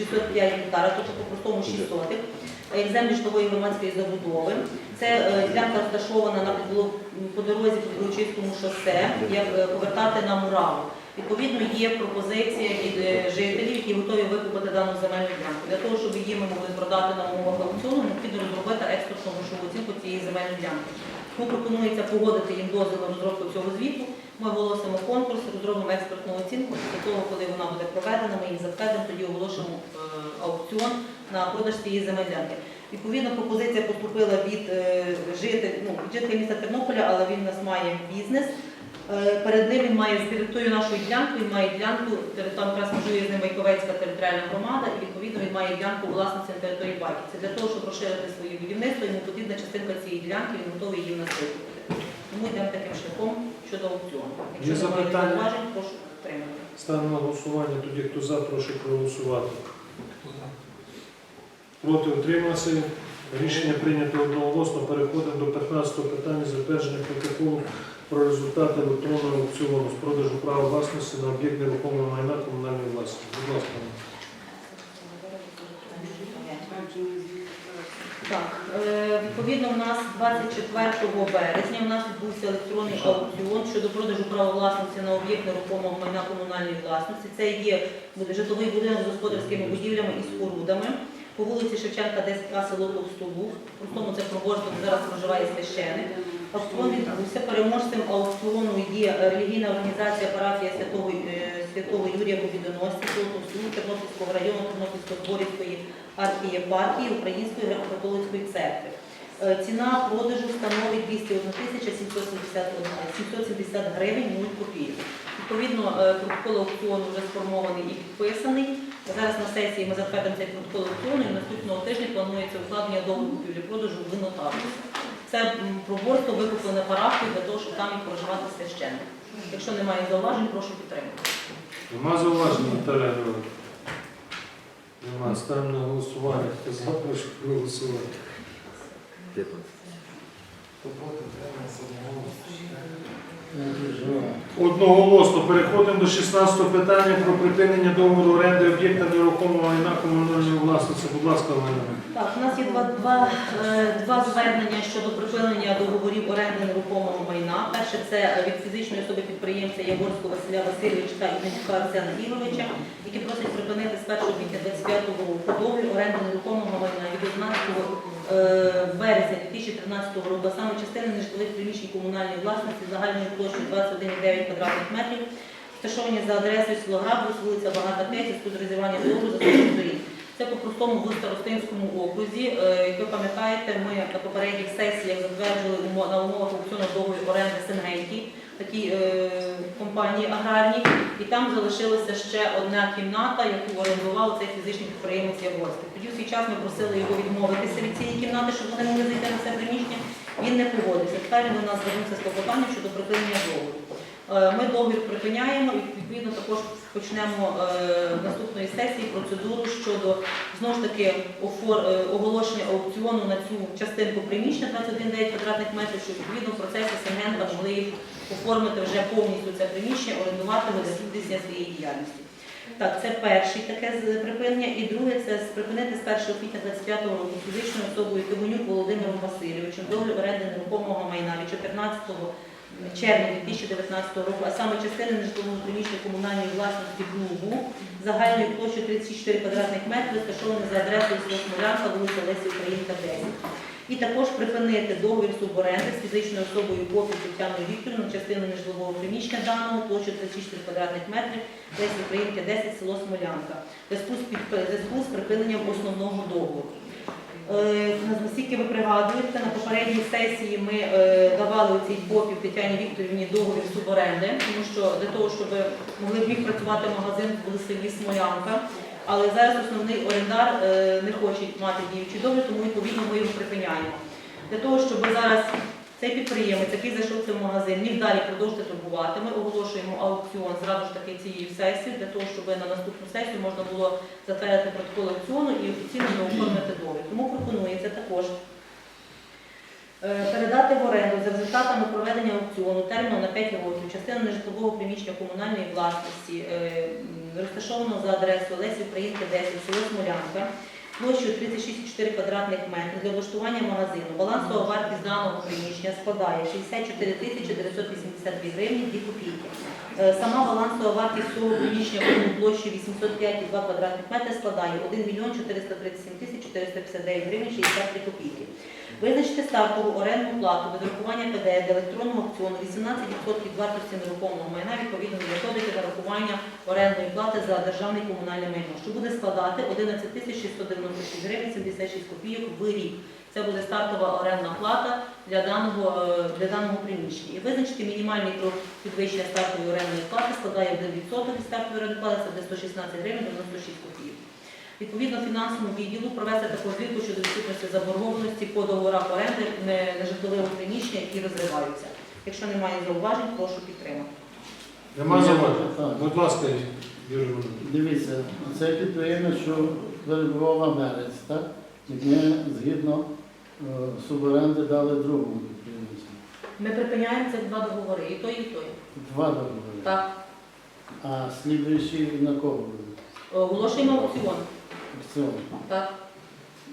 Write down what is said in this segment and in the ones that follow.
605 гектарів, тобто по-простому 6 сотих, як землі житлової громадської забудови. Це е, ділянка розташована на по дорозі по Білочиському шосе, як е, повертати на Мураву. Відповідно, є пропозиція від е, жителів, які готові викупити дану земельну ділянку. Для того, щоб її ми могли продати на умовах аукціону, необхідно розробити експертну грошову оцінку цієї земельної ділянки. Тому пропонується погодити їм дозвіл на розробку цього звіту. Ми оголосимо конкурс, розробимо експертну оцінку. Після того, коли вона буде проведена, ми її затвердимо, тоді оголошимо е, аукціон на продаж цієї земельної. Відповідно, пропозиція поступила від е, жителя, ну, від жителя міста Тернополя, але він у нас має бізнес. Е, Перед ним він має з територією нашої ділянки, він має ділянку, там якраз межує з ним Майковецька територіальна громада, і відповідно він має ділянку у власності на території. Це для того, щоб розширити своє будівництво, йому потрібна частинка цієї ділянки, він готовий її в нас. Тому йдемо таким шляхом щодо аукціону. Якщо немає зауважень, прошу підтримати. Ставимо на голосування. Тоді хто за, прошу проголосувати. Проти утримався. Рішення прийнято одноголосно. Переходимо до 15-го питання затвердження протоколу про результати електронного аукціону з продажу права власності на об'єкт нерухомого майна комунальної власності. Будь ласка. Так, е, відповідно, у нас 24 березня у нас відбувся електронний аукціон щодо продажу права власності на об'єкт нерухомого майна комунальної власності. Це є житловий будинок з господарськими будівлями і спорудами по вулиці Шевченка, 10 село Товстолуг. Простому це проборство, зараз проживає священик. Відбувся. Переможцем аукціону є релігійна організація парафія Святого, е, Святого Юрія Побідоносця, Тернопільського району, Тернопільсько-Зборівської архієпархії Української греко-католицької церкви. Е, Ціна продажу становить 201 тисяча 770 гривень 0 копійок. Відповідно, е, протокол аукціону вже сформований і підписаний. Зараз на сесії ми затвердимо цей протокол аукціону і наступного тижня планується укладення договору купівлі-продажу в нотаріус. Це проборство викуплене парафію для того, щоб там і проживати священник. Якщо немає зауважень, прошу підтримати. Нема зауважень, Наталя Григорівна? Нема. Ставимо на голосування. Хто за, прошу проголосувати. Одноголосно переходимо до 16 питання про припинення договору оренди об'єкта нерухомого майна комунальної власності. Будь ласка, Олена. Так, у нас є два, два, е, два звернення щодо припинення договорів оренди нерухомого майна. Перше це від фізичної особи підприємця Яворського Василя Васильовича та Івненюка Арсена Ігоровича, які просять припинити з 1 квітня 25 року договір оренди нерухомого майна від 11 е, березня 2013 року, саме частини нежитлових приміщень комунальної власності загальною площею 21,9 квадратних метрів, розташовані за адресою село Граблус, вулиця Багата 5, із розривання договору за доріг. Це по-простому в Старостинському окрузі. Е, Як ви пам'ятаєте, ми на попередніх сесіях затверджували на умовах аукціону договір оренди Сингенті, такій е, компанії аграрній, і там залишилася ще одна кімната, яку орендував цей фізичний підприємець Яворський. Тоді в свій час ми просили його відмовитися від цієї кімнати, щоб вони могли зайти на це приміщення. Він не погодився. Тепер він до нас звернувся з клопотанням щодо припинення договору. Е, Ми договір припиняємо і відповідно також почнемо е, наступної сесії процедуру щодо знову ж таки оголошення аукціону на цю частинку приміщення 21,9 квадратних метрів, щоб відповідно в процесі Сингента могли їх оформити вже повністю це приміщення, орендувати для своєї діяльності. Так, це перший таке припинення. І друге це припинити з 1 квітня 25 року фізичною особою Тимонюк Володимиром Васильовичем договір оренди нерухомого майна від 14 червня 2019 року, а саме частини нежитлового приміщення комунальної власності клубу загальною площею 34 квадратних метрів, розташований за адресою Смолянка, вулиця Лесі Українка, 10. І також припинити договір суборенди з фізичною особою Попів Тетяною Вікторівною частини нежитлового приміщення даного площею 34 квадратних метрів, Лесі Українки, 10, село Смолянка. Зв'язку з припиненням основного договору. Е, Наскільки ви пригадуєте, на попередній сесії ми е, давали цій попів Тетяні Вікторівні договір суборенди, тому що для того, щоб могли б працювати магазин в селі Смолянка. Але зараз основний орендар е, не хоче мати діючий договір, тому відповідно ми його припиняємо. Для того, щоб зараз цей підприємець, який зайшов в цей магазин, міг далі продовжити торгувати, ми оголошуємо аукціон зразу ж таки цієї сесії, для того, щоб на наступну сесію можна було затвердити протокол аукціону і офіційно оформити договір. Тому пропонується також Передати в оренду за результатами проведення аукціону терміном на 5 років частину нежитлового приміщення комунальної власності, е, розташованого за адресою Лесі Українки 10, село Смолянка, площею 36,4 квадратних метри для облаштування магазину. Балансова вартість даного приміщення складає 64 тисячі 982 гривні 2 копійки. Е, Сама балансова вартість цього приміщення площею 805,2 квадратних метри складає 1 мільйон 437 тисяч 459 гривень 63 копійки. Визначити стартову орендну плату без врахування ПДР для електронного аукціону 18% вартості нерухомого майна відповідно до методики нарахування орендної плати за державне і комунальне майно, що буде складати 11 тисяч 696 гривень 76 копійок в рік. Це буде стартова орендна плата для даного, е, для даного приміщення. І визначити мінімальний крок підвищення стартової орендної плати складає 1% від стартової орендної плати, це буде 116 гривень 96 копійок. Відповідно фінансовому відділу провести таку звітку щодо відсутності заборгованості по договорах оренди не- нежитлового приміщення, які розриваються. Якщо немає зауважень, прошу підтримати. Нема зауважень? Будь ласка, Юрій Дивіться, це підприємець, що перебував в Америці, так? І ми згідно е, суборенди дали другому підприємцю. Ми припиняємо цих два договори, і той, і той. Два договори. Так, А слідуючі на кого буде? оголошуємо аукціон. Аукціон. Так.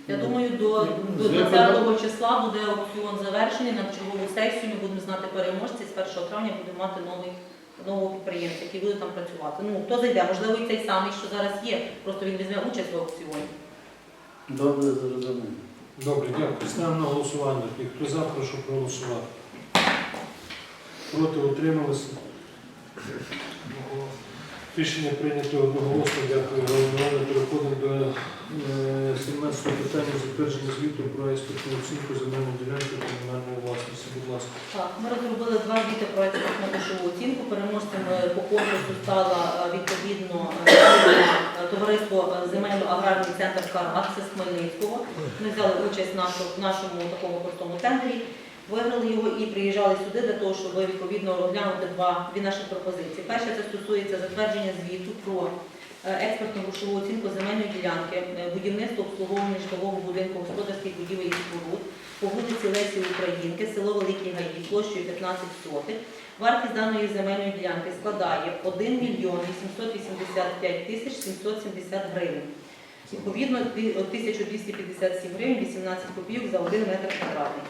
Я думаю, до, до 20 числа буде аукціон завершений. На чергову сесію ми будемо знати переможця. З 1 травня будемо мати новий нового підприємця, який буде там працювати. Ну, хто зайде, можливо, і цей самий, що зараз є. Просто він візьме участь в аукціоні. Добре, зрозуміло. Добре, дякую. Ставимо на голосування. І хто за, прошу проголосувати. Проти утрималися. Рішення прийнято одноголосно. Дякую, Галина. Переходимо до е, 17 питання затвердження звіту про експертну оцінку земельної ділянки комунальної власності. Будь ласка. Так, ми розробили два звіти про експортну грошову оцінку. Переможцем е, по конкурсу стала е, відповідно е, е, товариство е, земельно-аграрний центр «Карат» з Хмельницького. Ми взяли участь в нашу- в нашому такому простому тендері, виграли його і приїжджали сюди для того, щоб відповідно розглянути два дві наші пропозиції. Перше це стосується затвердження звіту про е, експертну грошову оцінку земельної ділянки, е, будівництво обслуговування житлового будинку господарських будівель і споруд по вулиці Лесі Українки, село Великий Гаї, площею 15 сотих. Вартість даної земельної ділянки складає 1 мільйон 885 тисяч 770 гривень. Відповідно, 1257 гривень 18 копійок за 1 метр квадратний.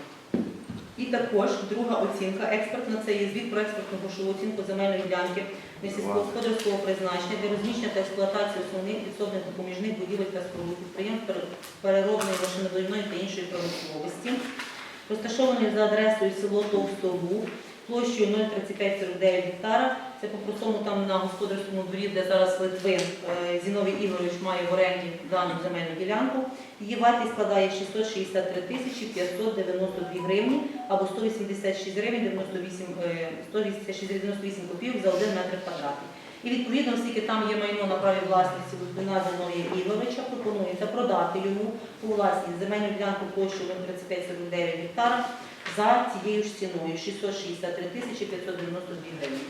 І також друга оцінка експертна це є звіт про експертну грошову оцінку земельної ділянки сільськогосподарського призначення для розміщення та експлуатації основних підсобних допоміжних будівель та споруд підприємств переробної машинобудівної та іншої промисловості, розташований за адресою село Товстолуг, площею 03549 гектара. Це по-простому там на господарському дворі, де зараз Литвин е, Зіновій Ігорович має в оренді дану земельну ділянку. Її вартість складає 663 тисячі 592 гривні або 186 гривень 98, е, 186 98 копійок за 1 метр квадратний. І відповідно, оскільки там є майно на праві власності Литвина Зіновія Ігоровича, пропонується продати йому у власність земельну ділянку площею 3549 гектара за цією ж ціною 663 тисячі 592 гривні.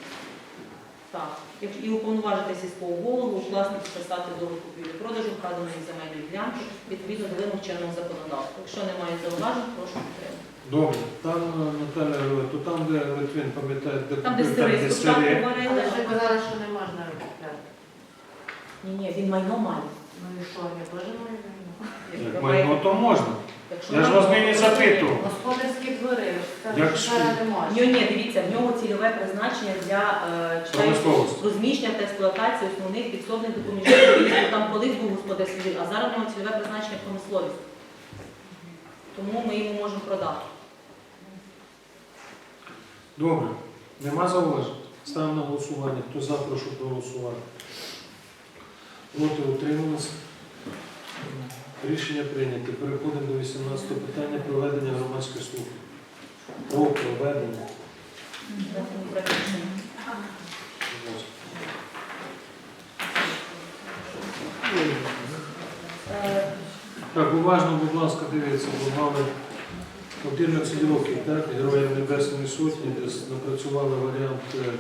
Так, Якщо- і уповноважити сільського голову, власне підписати договір купівлі-продажу вказаної земельної ділянки відповідно до вимог чинного законодавства. Якщо немає зауважень, прошу підтримати. Добре, там е, Наталя говорить, то там, де Литвин, пам'ятаєте, де Там, де купив, старі. варили. Але ж казали, що не можна викупляти. Ні, ні, він майно має. Ну і що, я теж маю війну? Як майно, то можна. Якщо Я ж вас нині запитував. Господарські двори, Як ж- що зараз не Ні, ні, дивіться, в нього цільове призначення для е, читаю, Промисловості. розміщення та експлуатації основних підсобних допоміжних будівель. Там колись був господарський двір, а зараз в нього цільове призначення промисловість. Тому ми йому можемо продати. Добре. Нема зауважень? Ставимо на голосування. Хто за, прошу проголосувати. Проти утрималися. Рішення прийнято. Переходимо до 18 питання проведення громадських слухань. Про проведення. Так, уважно, будь ласка, дивіться, бо мали 11 років, так, Героям Небесної Сотні, напрацювали варіант е,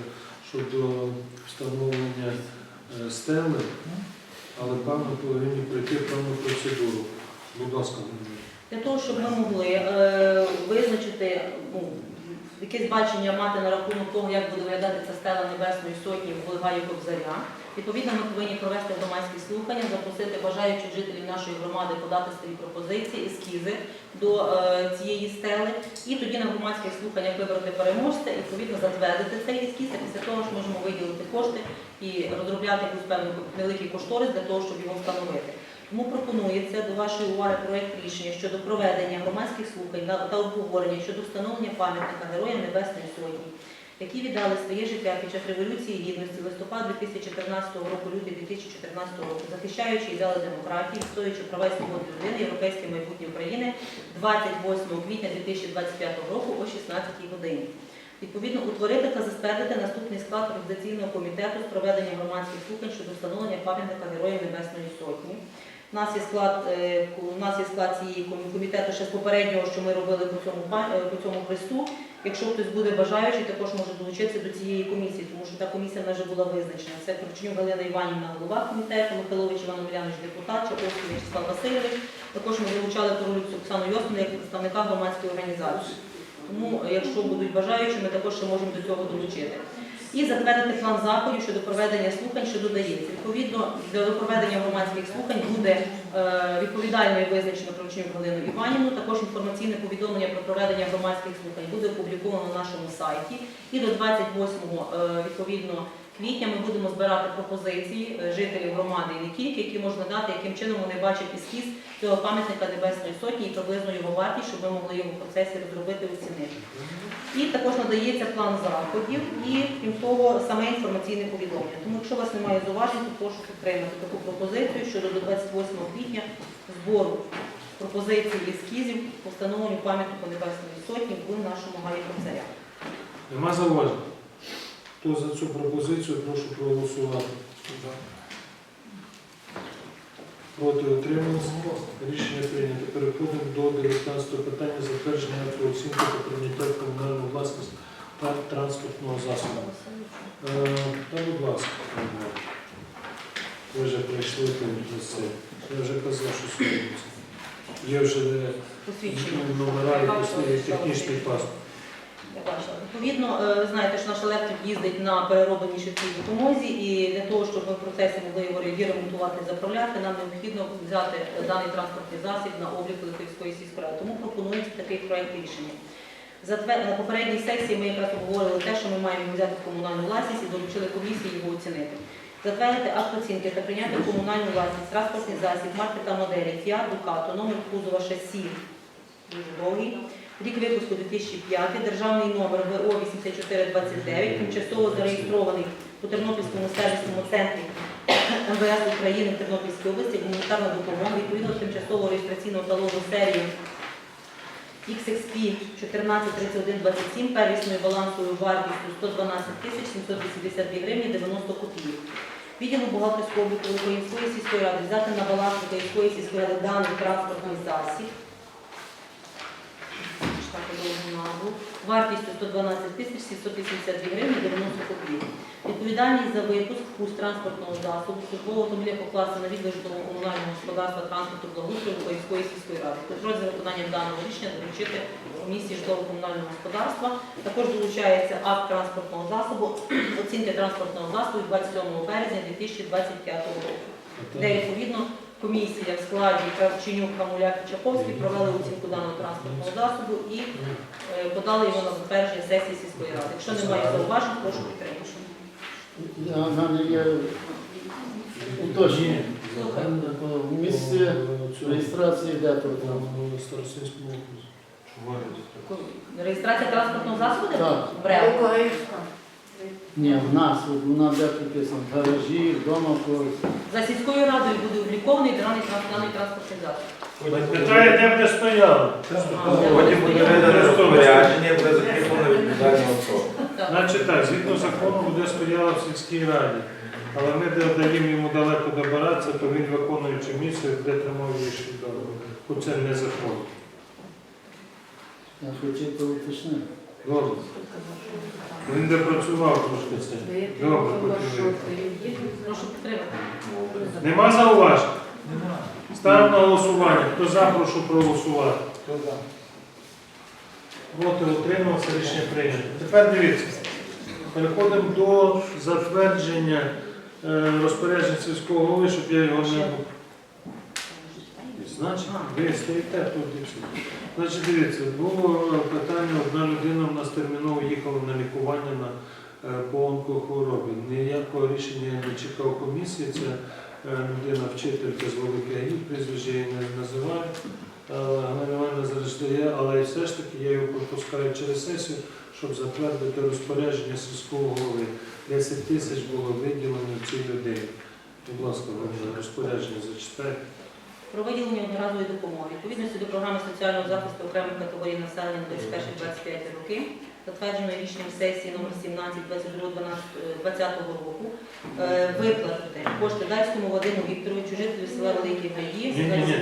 щодо встановлення е, стели, але певно повинні пройти певну процедуру. Будь ласка, Для того, щоб ми могли е, визначити ну, якесь бачення мати на рахунок того, як буде виглядати ця стела Небесної Сотні в Гаю Кобзаря, відповідно, ми повинні провести громадські слухання, запросити бажаючих жителів нашої громади подати свої пропозиції, ескізи до е, цієї стели, і тоді на громадських слуханнях вибрати переможця і відповідно затвердити цей ескіз, після того ж можемо виділити кошти і розробляти якийсь певний великий кошторис для того, щоб його встановити. Тому пропонується до вашої уваги проект рішення щодо проведення громадських слухань та обговорення щодо встановлення пам'ятника Героям Небесної Сотні, які віддали своє життя під час Революції Гідності листопад 2014 року, лютий 2014 року, захищаючи ідеали демократії, відстоюючи права і свободи людини, європейське майбутнє України 28 квітня 2025 року о 16 годині. Відповідно, утворити та затвердити наступний склад організаційного комітету з проведення громадських слухань щодо встановлення пам'ятника Героїв Небесної Сотні. У нас є склад, е, у нас є склад цієї комітету ще з попереднього, що ми робили по цьому е, по цьому хресту. Якщо хтось буде бажаючий, також може долучитися до цієї комісії, тому що та комісія вже була визначена. Це Корченюк Галина Іванівна, голова комітету, Михайлович Іван Омелянович, депутат, Чаповський Вячеслав Васильович. Також ми залучали Королюцю Оксану Йосину як представника громадської організації. Тому, якщо будуть бажаючі, ми також ще можемо до цього долучити. І затвердити план заходів щодо проведення слухань, що додається. Відповідно, для проведення громадських слухань буде е, відповідальною визначено Кручнюк Галину Іванівну. Також інформаційне повідомлення про проведення громадських слухань буде опубліковано на нашому сайті. І до 28 е, відповідно квітня ми будемо збирати пропозиції е, жителів громади і не тільки, які можна дати, яким чином вони бачать ескіз цього пам'ятника Небесної Сотні і приблизно його вартість, щоб ми могли його в процесі розробити оцінити. І також надається план заходів і, крім того, саме інформаційне повідомлення. Тому, якщо у вас немає зауважень, то прошу підтримати таку пропозицію щодо до 28 квітня збору пропозицій і ескізів по встановленню пам'ятнику Небесної Сотні в нашому гаї Кобзаря. Нема зауважень? Хто за цю пропозицію, прошу проголосувати. Проти утрималися. Рішення прийнято. Переходимо до 19 питання затвердження акту оцінки та прийняття в комунальну власність та транспортного засобу. Е, Та будь ласка, ви вже прийшли там на це. Я вже казав, що сьогодні. Є вже е, Посвідчення. номера і технічний паспорт. Я бачила. Відповідно, е, ви знаєте, що наш електрик їздить на переробленій швидкій допомозі, і для того, щоб ми в процесі могли його ремонтувати і заправляти, нам необхідно взяти даний транспортний засіб на облік Лихівської сільської ради. Тому пропонується такий проект рішення. На попередній сесії ми якраз обговорили те, що ми маємо взяти в комунальну власність і доручили комісії його оцінити. Затвердити акт оцінки та прийняти комунальну власність транспортний засіб марки та моделі Fiat Ducato, номер кузова шасі, дуже довгий, Рік випуску 2005, державний номер ВО 8429, тимчасово зареєстрований у Тернопільському сервісному центрі МВС України в Тернопільській області, гуманітарна допомога, відповідно тимчасового реєстраційного талону серії XXP 143127 первісною балансовою вартістю 112 тисяч 782 гривні 90 копійок. Відділу бухгалтерського обліку Української сільської ради взяти на баланс Української сільської ради даний транспортний засіб вартістю 112 тисяч 782 гривні 90 копійок. Відповідальність за випуск пуст транспортного засобу службового автомобіля покласти на відділ житлового комунального господарства транспорту благоустрою Української сільської ради. Контроль за виконанням даного рішення доручити комісії житлово-комунального господарства. Також долучається акт транспортного засобу, оцінки транспортного засобу 27 березня 2025 року де відповідно комісія в складі Кравченюк, Хамуляк і Чаповський провели оцінку даного транспортного засобу і е, подали його на затвердження сесії сільської ради. Якщо немає зауважень, прошу підтримати. Я уточнення. Слухай. В місці реєстрації де тут? Реєстрація транспортного засобу де? Так. в РЕО. Ні, в нас, от вона де прописано, в гаражі, вдома в когось. За сільською радою буде облікований даний транс- даний транспортний засіб. Питає, де б не стояло. Потім буде видане розпорядження, буде закріплено відповідальна особа. Значить так, згідно закону буде стояла в сільській раді. Але ми де даємо йому далеко добиратися, то він виконуючи місце, де тримав рішення дорогу. Це не закон. Я хотів то уточнити. Добре. Він де працював трошки це. Добре, потім ви. Прошу підтримати. Нема зауважень? Ставимо на голосування. Хто за, прошу проголосувати. Хто Проти утримався, рішення прийнято. Тепер дивіться. Переходимо до затвердження е, розпорядження сільського голови, щоб я його не був. Значить, ви стоїте тут все. Значить, дивіться, було питання, одна людина в нас терміново їхала на лікування на е, по онкохворобі. Ніякого рішення не чекав комісії. Це е, людина вчителька з Великої Гаї, прізвище її не називаю. Зрештує, але все ж таки я його пропускаю через сесію, щоб затвердити розпорядження сільського голови. 10 тисяч було виділено цій людині. Будь ласка, розпорядження зачитайте. Про виділення одноразової допомоги. Відповідності до програми соціального захисту окремих категорій населення на 21-25 роки, затвердженої рішенням сесії номер 17 22 року, е, виплатити кошти Дальському Вадиму Вікторовичу, жителю села Великі Гаї. Ні-ні-ні.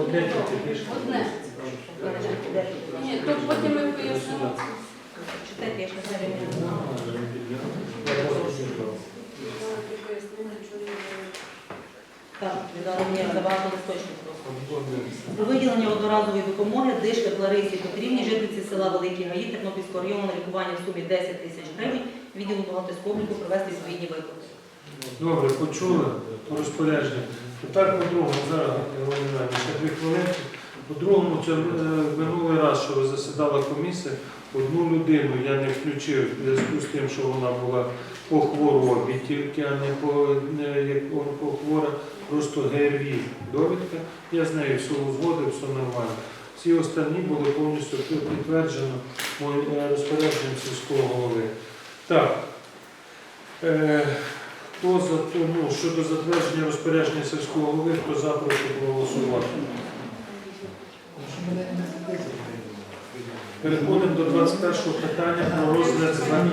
Одне. Одне. Ні, то потім ми пояснимо. Читайте, я ж не знаю, я не знала. Так, мені забагато листочків просто. Про виділення одноразової допомоги Дишка Ларисі Петрівні, жительці села Великі Гаї Тернопільського району на лікування в сумі 10 тисяч гривень, відділу бухгалтерського обліку провести відповідні виплати. Добре, почули розпорядження. Тепер по-другому, зараз ще дві хвилинки. По-другому, це е, минулий раз, що засідала комісія, одну людину я не включив в зв'язку з тим, що вона була по хворобі, тільки а не по не як онкохвора, просто ГРВІ довідка. Я з нею все узгодив, все нормально. Всі останні були повністю підтверджено е, розпорядженням сільського голови. Так. Е, Хто за ту, ну, щодо затвердження розпорядження сільського голови, хто за, прошу проголосувати. Переходимо до 21 питання про розгляд звернень.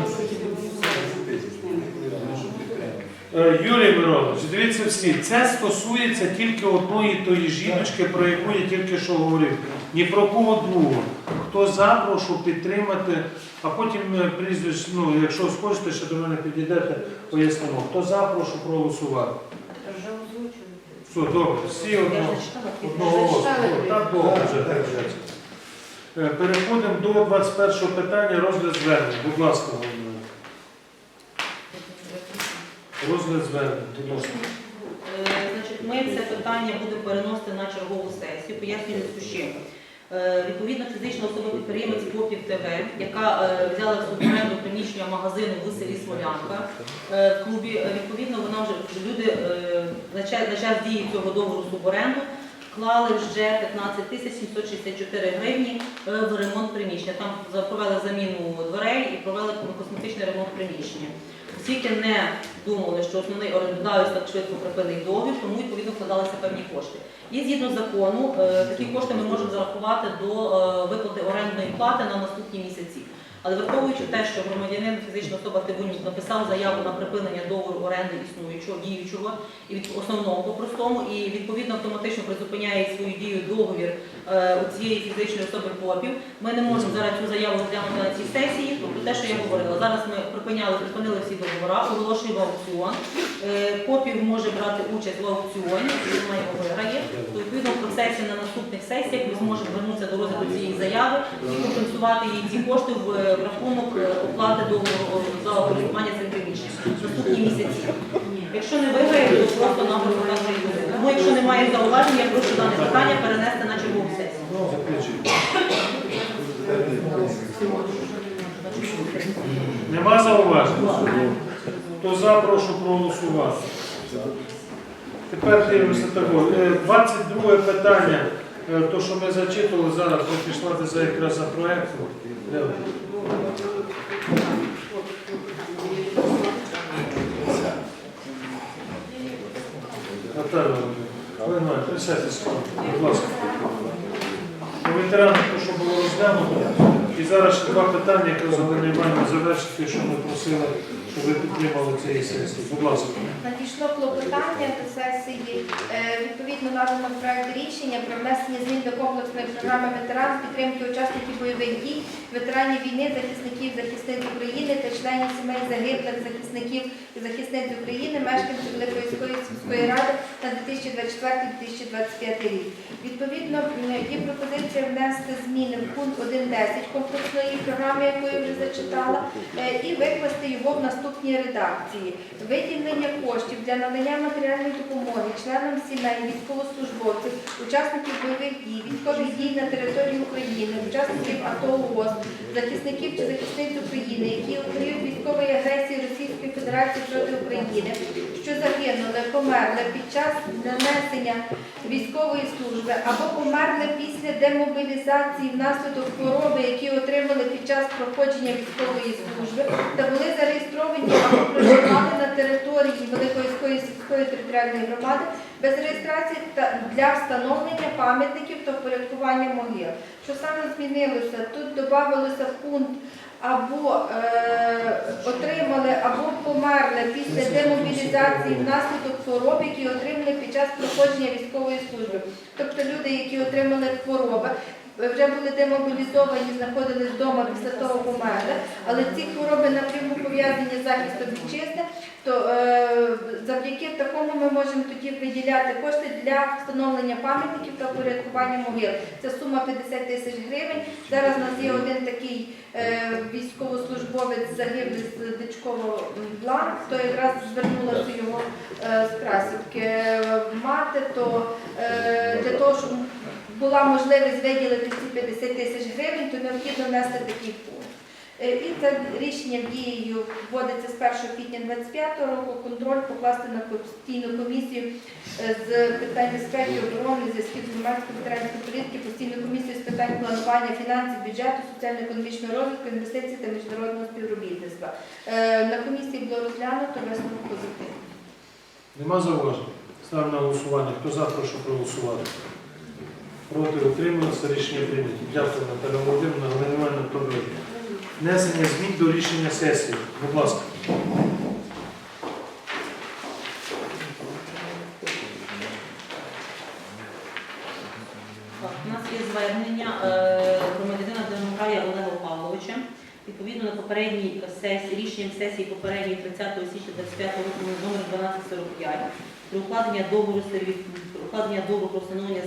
Е, Юрій Миронович, дивіться всі, це стосується тільки одної тої жіночки, про яку я тільки що говорив. Ні про кого другого. Хто за, прошу підтримати, а потім е, прізвище, ну, якщо схочете, ще до мене підійдете, пояснимо. Хто за, прошу проголосувати. Все, добре, всі одного. Одного голосу. Так довго вже Переходимо до 21 питання, розгляд звернень. Будь ласка, Галина. Розгляд ласка. Е, Значить, ми це питання будемо переносити на чергову сесію, пояснюю чим. Е, Відповідно, фізична особа підприємець Попів ТВ, яка е, взяла в суборенду приміщення магазину в селі Смолянка. Е, В клубі е, відповідно вона вже люди е, на час дії цього договору суборенду вклали вже 15 тисяч 764 гривні е, в ремонт приміщення. Там провели заміну дверей і провели косметичний ремонт приміщення. Оскільки не думали, що основний орендодавець так швидко припинить договір, тому відповідно вкладалися певні кошти. І згідно закону, е, такі кошти ми можемо зарахувати до е, виплати орендної плати на наступні місяці. Але враховуючи те, що громадянин фізична особа Тивунюк написав заяву на припинення договору оренди існуючого діючого і від основного по-простому, і відповідно автоматично призупиняє свою дію договір е, у цієї фізичної особи попів. Ми не можемо зараз цю заяву розглянути на цій сесії. Тобто те, що я говорила, зараз ми припиняли, припинили всі договори, оголошуємо аукціон. Е, Попів може брати участь в аукціоні, вона його виграє. То відповідно в процесі на наступних сесіях ми зможемо звернутися до розгляду цієї заяви і компенсувати їй ці кошти в е, рахунок е, оплати договору за користування цим приміщенням наступні місяці. Якщо не виграє, то просто нам не буде. Тому якщо немає зауважень, я прошу дане питання перенести на чергову сесію. Нема зауважень? Хто за, прошу проголосувати. Тепер дивимося такого. Е, 22 питання, е, то, що ми зачитували зараз, бо пішла за якраз за проєктом. Наталя, Галина, присядьте, будь ласка. По ветеранах, то, що було розглянуто, і зараз два питання, яке Іванівна завершити, що ми просили, ви підтримали цієї сесії. Будь ласка. Надійшло клопотання до сесії. Е, Відповідно надано проект рішення про внесення змін до комплексної програми ветеран з підтримки учасників бойових дій, ветеранів війни, захисників, захисниць України та членів сімей загиблих захисників і захисниць України, мешканців Великої сільської ради на 2024-2025 рік. Відповідно, є пропозиція внести зміни в пункт 1.10 комплексної програми, яку я вже зачитала, е, і викласти його в наступній редакції. Виділення коштів для надання матеріальної допомоги членам сімей, військовослужбовців, учасників бойових дій, військових дій на території України, учасників АТО ООС, захисників чи захисниць України, які у військової агресії Російської Федерації проти України, що загинули, померли під час нанесення військової служби або померли після демобілізації внаслідок хвороби, які отримали під час проходження військової служби та були зареєстровані або проживали на території Великої сільської територіальної громади без реєстрації для встановлення пам'ятників та впорядкування могил. Що саме змінилося? Тут додавалося пункт або е, отримали, або померли після демобілізації внаслідок хвороб, які отримали під час проходження військової служби. Тобто люди, які отримали хвороби, вже були демобілізовані, знаходились вдома після того померли, але ці хвороби напряму пов'язані з захистом вітчизни, то е, завдяки такому ми можемо тоді виділяти кошти для встановлення пам'ятників та порядкування могил. Це сума 50 тисяч гривень. Зараз у нас є один такий е, військовослужбовець загиблий з Дичкового Блан, то якраз звернулася його е, з Красівки е, мати, то е, для того, щоб була можливість виділити ці 50 тисяч гривень, то необхідно внести такий пункт. Е, І це рішення дією вводиться з 1 квітня 2025 року. Контроль покласти на постійну комісію е, з питань безпеки, оборони, зв'язків з громадської ветеранської політики, постійну комісію з питань планування фінансів, бюджету, соціально-економічного розвитку, інвестицій та міжнародного співробітництва. Е, На комісії було розглянуто висновок позитивний. Нема зауважень? Ставимо на голосування. Хто за, прошу проголосувати. Проти утрималися, рішення прийнято. Дякую, Наталя Володимирівна, Галина Івановна Внесення змін до рішення сесії. Будь ласка. Так, У нас є звернення е, громадянина Демограя Олега Павловича. Відповідно попередній сесії, рішенням сесії попередньої 30 січня 25 року номер 1245 про укладення договору серві- про укладення договору про встановлення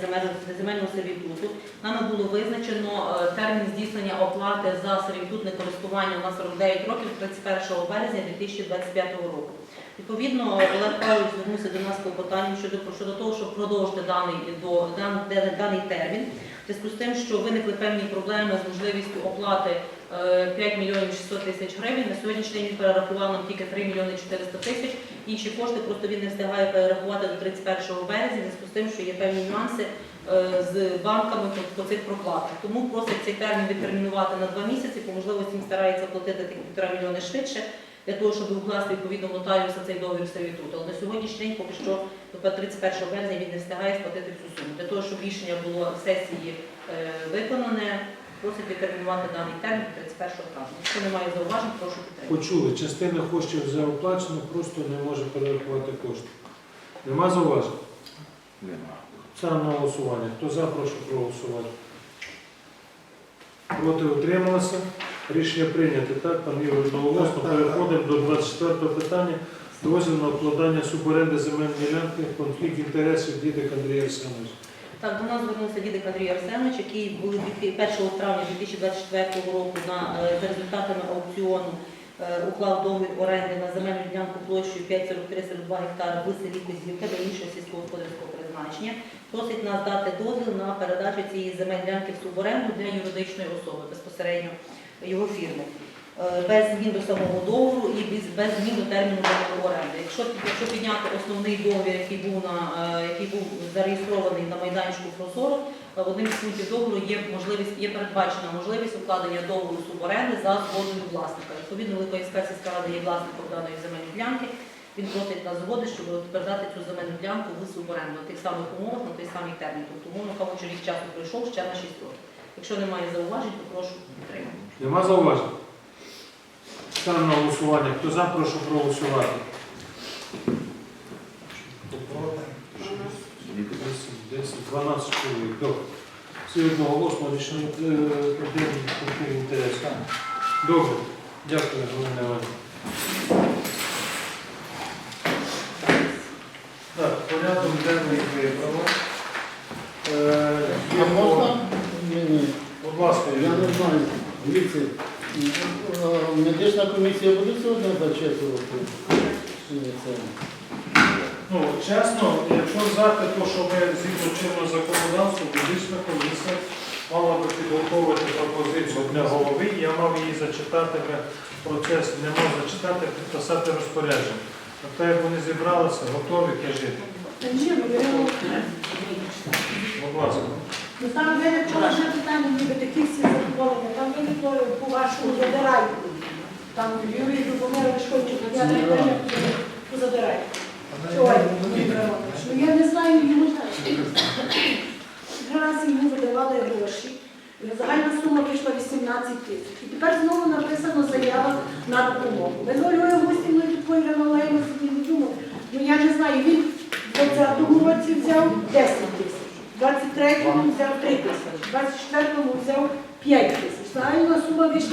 земельного сервітуту нами було визначено е, термін здійснення оплати за сервітутне користування на 49 років 31 березня 2025 року. Відповідно, Олег Павлович звернувся до нас з клопотанням щодо, щодо того, щоб продовжити даний, до, дан- даний термін, зв'язку з тим, що виникли певні проблеми з можливістю оплати е, 5 мільйонів 600 тисяч гривень. На сьогоднішній день він перерахував нам тільки 3 мільйони 400 тисяч. Інші кошти просто він не встигає перерахувати до 31 березня, зв'язку з тим, що є певні нюанси е, з банками по, цих проплатах. Тому просить цей термін відтермінувати на два місяці, по можливості він старається платити тих півтора мільйони швидше, для того, щоб укласти відповідно нотаріуса цей договір сервітуту. Але на сьогоднішній день поки що до 31 березня він не встигає сплатити всю суму. Для того, щоб рішення було в сесії е, виконане, просить відтермінувати даний термін до 31 травня. Якщо немає зауважень, прошу підтримати. Почули, частина коштів вже оплачена, просто не може перерахувати кошти. Нема зауважень? Нема. Ставимо на голосування. Хто за, прошу проголосувати. Проти утрималися. Рішення прийнято. Так, пан Ігор одноголосно. Переходимо до 24 питання. Дозвіл на обкладання суборенди земельної ділянки, конфлікт інтересів дідик Андрій Арсенович. Так, до нас звернувся дідик Андрій Арсенович, який був 1 травня 2024 року на, е, за результатами аукціону е, уклав договір оренди на земельну ділянку площею 5,43,42 гектара в селі Кузівка до іншого сільськогосподарського призначення. Просить нас дати дозвіл на передачу цієї земельної ділянки в суборенду для юридичної особи, безпосередньо його фірми. Е, Без змін до самого договору і без, без змін до терміну договору оренди. Якщо, якщо підняти основний договір, який був на е, який був зареєстрований на майданчику Прозоро, е, одним з пунктів договору є можливість, є передбачена можливість укладення договору суборенди за згодою власника. Відповідно, Великоївська сільська рада є власником даної земельної ділянки. Він просить на згоди, щоб передати цю земельну ділянку в суборенду на тих самих умовах, на той самий термін. Тобто, умовно кажучи, рік часу пройшов ще на 6 років. Якщо немає зауважень, то прошу підтримати. Нема зауважень? Ставимо на голосування. Хто за, прошу проголосувати. Проти? 10, 12 чоловік. Добре. Всі одноголосно рішення конфлікт конфлікт. Добре. Дякую, Галина Іванівна. Так, порядок денний виправо. Е, А можна? Ні, ні. Будь ласка, Я Юрій. не знаю. Дивіться, медична комісія буде сьогодні зачитувати? Чи? Ну, чесно, якщо взяти те, що ми згідно чинного законодавства, медична комісія мала би підготовити пропозицію для голови, я мав її зачитати, ми процес не мав зачитати, підписати розпорядження. Те, як вони зібралися, готові, кажіть. Ні, ми беремо. Будь ласка. Ну там виникло вже питання, ніби такі всі задоволення. Там виникло по вашому задирайку. Там Юрій Любомирович хоче, знаю, по задирайку. Ну я не знаю, йому Три рази йому видавали гроші. Загальна сума вийшла 18 тисяч. І тепер знову написано заява на допомогу. Ми з Ольгою Густіною такою вимагаємо собі не думати. Ну я не знаю, він в 20-му році взяв 10 тисяч, в 23-му взяв 3 тисячі, в 24-му взяв 5 тисяч.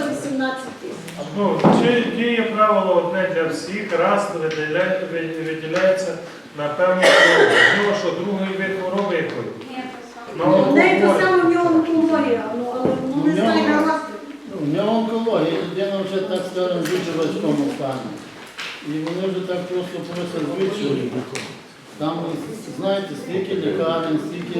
18 тисяч. Ну, чи діє правило одне для всіх, раз виділя- ви- виділяється на певну хворобу. Ну, що другий вид хвороби якої? Ну, Ну, в неї то саме в нього онкологія, ну, але ну, не знаю на вас. У нього онкологія, людина вже так скажемо в дуже важкому стані. І вони вже так просто просять звичайно. Там, знаєте, стільки лікарень, стільки